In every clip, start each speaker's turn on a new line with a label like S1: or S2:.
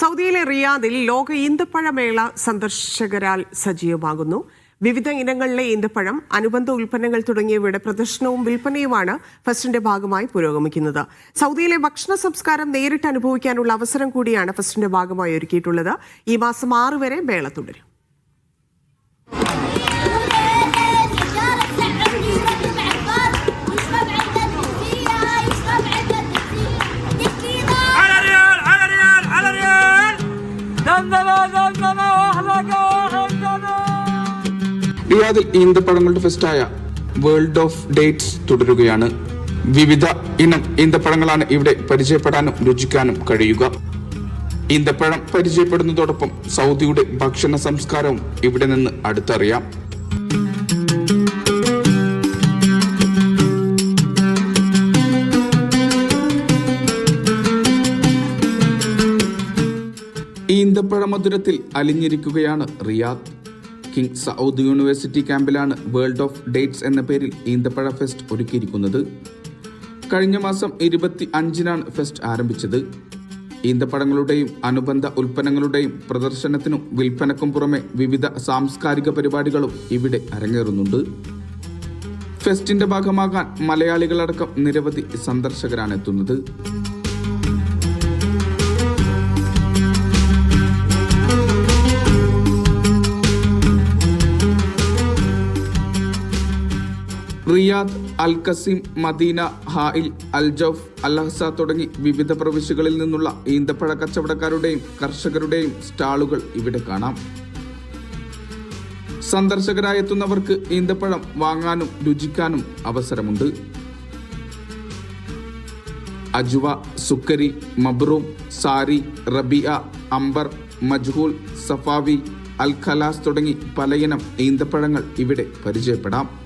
S1: സൗദിയിലെ റിയാദിൽ ലോക ഈന്തപ്പഴമേള സന്ദർശകരാൽ സജീവമാകുന്നു. വിവിധ ഇനങ്ങളിലെ ഈന്തപ്പഴം അനുബന്ധ ഉൽപ്പന്നങ്ങൾ തുടങ്ങിയവയുടെ പ്രദർശനവും വിൽപ്പനയുമാണ് ഫെസ്റ്റിന്റെ ഭാഗമായി പുരോഗമിക്കുന്നത്. സൗദിയിലെ ഭക്ഷണ സംസ്കാരം നേരിട്ട് അനുഭവിക്കാനുള്ള അവസരം കൂടിയാണ് ഫെസ്റ്റിന്റെ ഭാഗമായി ഒരുക്കിയിട്ടുള്ളത്. ഈ മാസം ആറ് വരെ മേള തുടരും.
S2: റിയാദിൽ പടങ്ങളുടെ ഫെസ്റ്റായ വേൾഡ് ഓഫ് ഡേറ്റ്സ് തുടരുകയാണ്. വിവിധ ഇനം ഈന്തപ്പഴങ്ങളാണ് ഇവിടെ പരിചയപ്പെടാനും രുചിക്കാനും കഴിയുക. ഈന്തപ്പഴം പരിചയപ്പെടുന്നതോടൊപ്പം സൗദിയുടെ ഭക്ഷണ സംസ്കാരവും ഇവിടെ നിന്ന് അടുത്തറിയാം. ഈന്തപ്പഴ മധുരത്തിൽ അലിഞ്ഞിരിക്കുകയാണ് റിയാദ്. കിങ് സൗദ് യൂണിവേഴ്സിറ്റി ക്യാമ്പിലാണ് വേൾഡ് ഓഫ് ഡേറ്റ്സ് എന്ന പേരിൽ ഈന്തപ്പഴ ഫെസ്റ്റ് ഒരുക്കിയിരിക്കുന്നത്. കഴിഞ്ഞ മാസം ഇരുപത്തി അഞ്ചിനാണ് ഫെസ്റ്റ് ആരംഭിച്ചത്. ഈന്തപ്പഴങ്ങളുടെയും അനുബന്ധ ഉൽപ്പന്നങ്ങളുടെയും പ്രദർശനത്തിനും വിൽപ്പനക്കും പുറമെ വിവിധ സാംസ്കാരിക പരിപാടികളും ഇവിടെ അരങ്ങേറുന്നുണ്ട്. ഫെസ്റ്റിന്റെ ഭാഗമാകാൻ മലയാളികളടക്കം നിരവധി സന്ദർശകരാണ് എത്തുന്നത്. Riyadh Al Qassim Medina Hail Al Jouf Al Ahsa തുടങ്ങി വിവിധ പ്രവിശ്യകളിൽ നിന്നുള്ള ഈന്തപ്പഴ കച്ചവടക്കാരുടെയും കർഷകരുടെയും സ്റ്റാളുകൾ ഇവിടെ കാണാം. സന്ദർശകരായെത്തുന്നവർക്ക് ഈന്തപ്പഴം വാങ്ങാനും രുചിക്കാനും അവസരമുണ്ട്. അജുവ സുക്കരി മബ്രൂം സാരി റബിയ അംബർ മജ്ഹൂൽ സഫാവി അൽ ഖലാസ് തുടങ്ങി പലയിനം ഈന്തപ്പഴങ്ങൾ ഇവിടെ പരിചയപ്പെടാം.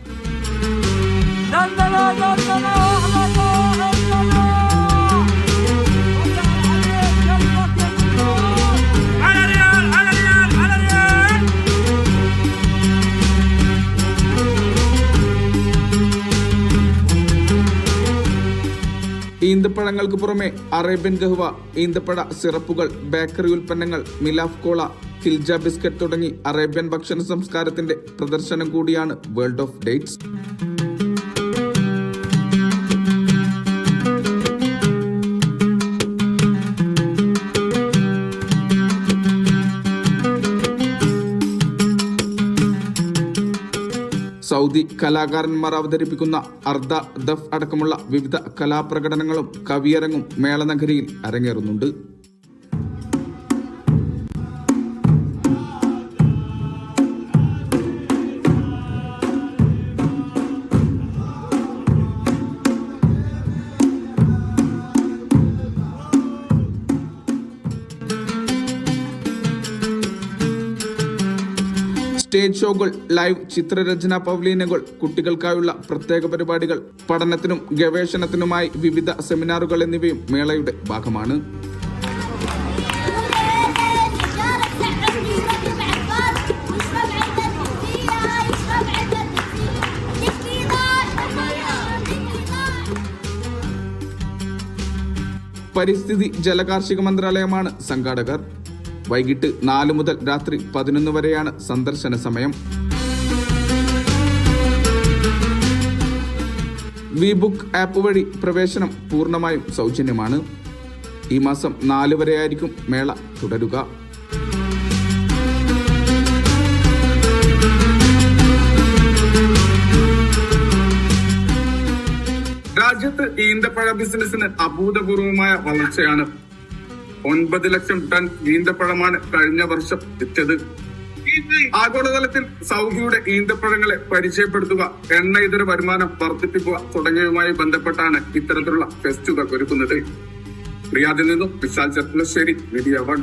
S2: ഈന്തപ്പഴങ്ങൾക്ക് പുറമെ അറേബ്യൻ ഗഹ്വ ഈന്തപ്പഴ സിറപ്പുകൾ ബേക്കറി ഉൽപ്പന്നങ്ങൾ മിലാഫ് കോള കിൽജ ബിസ്ക്കറ്റ് തുടങ്ങി അറേബ്യൻ ഭക്ഷണ സംസ്കാരത്തിന്റെ പ്രദർശനം കൂടിയാണ് വേൾഡ് ഓഫ് ഡേറ്റ്സ്. സൗദി കലാകാരന്മാർ അവതരിപ്പിക്കുന്ന അർദ്ധ ദഫ് അടക്കമുള്ള വിവിധ കലാപ്രകടനങ്ങളും കവിയരങ്ങും മേളനഗരിയിൽ അരങ്ങേറുന്നുണ്ട്. സ്റ്റേജ് ഷോകൾ ലൈവ് ചിത്രരചന പവലീനുകൾ കുട്ടികൾക്കായുള്ള പ്രത്യേക പരിപാടികൾ പഠനത്തിനും ഗവേഷണത്തിനുമായി വിവിധ സെമിനാറുകൾ എന്നിവയും മേളയുടെ ഭാഗമാണ്. പരിസ്ഥിതി ജലകാർഷിക മന്ത്രാലയമാണ് സംഘാടകർ. വൈകിട്ട് നാല് മുതൽ രാത്രി പതിനൊന്ന് വരെയാണ് സന്ദർശന സമയം. വി ബുക്ക് ആപ്പ് വഴി പ്രവേശനം പൂർണമായും സൗജന്യമാണ്. ഈ മാസം നാല് വരെയായിരിക്കും മേള തുടരുക. രാജ്യത്ത് ഈന്തപ്പഴ ബിസിനസിന് അഭൂതപൂർവമായ വളർച്ചയാണ് ഒൻപത് ലക്ഷം ടൺ ഈന്തപ്പഴമാണ് കഴിഞ്ഞ വർഷം വിറ്റത്. ആഗോളതലത്തിൽ സൗദിയുടെ ഈന്തപ്പഴങ്ങളെ പരിചയപ്പെടുത്തുക എണ്ണ ഇതര വരുമാനം വർദ്ധിപ്പിക്കുക തുടങ്ങിയവയുമായി ബന്ധപ്പെട്ടാണ് ഇത്തരത്തിലുള്ള ഫെസ്റ്റുകൾ ഒരുക്കുന്നത്. റിയാദിൽ നിന്നും വിശാൽ ചത്ലശ്ശേരി മീഡിയ വൺ.